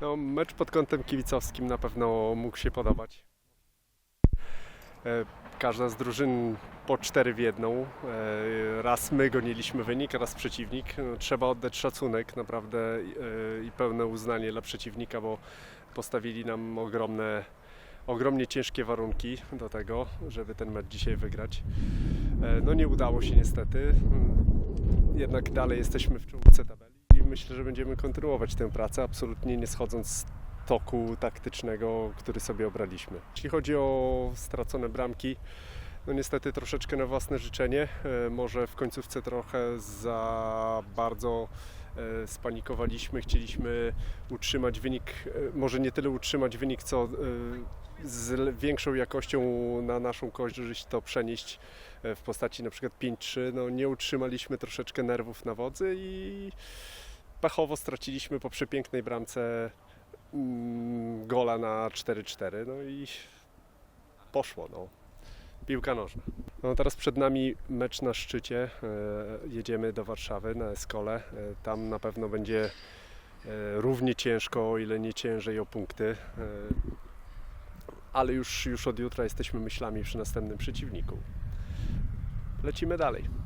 No, mecz pod kątem kibicowskim na pewno mógł się podobać. E, Każda z drużyn po cztery w jedną. E, Raz my goniliśmy wynik, raz przeciwnik. No, Trzeba oddać szacunek naprawdę e, i pełne uznanie dla przeciwnika, bo postawili nam ogromne, ogromnie ciężkie warunki do tego, żeby ten mecz dzisiaj wygrać. No nie udało się niestety. Mm, Jednak dalej jesteśmy w czołówce tabeli myślę, że będziemy kontynuować tę pracę, absolutnie nie schodząc z toku taktycznego, który sobie obraliśmy. Jeśli chodzi o stracone bramki, no niestety troszeczkę na własne życzenie. E, Może w końcówce trochę za bardzo e, spanikowaliśmy, chcieliśmy utrzymać wynik, e, może nie tyle utrzymać wynik, co z większą jakością na naszą korzyść to przenieść w postaci na przykład 5-3. No nie utrzymaliśmy troszeczkę nerwów na wodzy i pechowo straciliśmy po przepięknej bramce mm, gola na 4-4. No i poszło. No. Piłka nożna. No teraz przed nami mecz na szczycie. E, Jedziemy do Warszawy na Escole. E, Tam na pewno będzie e, równie ciężko, o ile nie ciężej o punkty. Ale już, już od jutra jesteśmy myślami przy następnym przeciwniku. Lecimy dalej.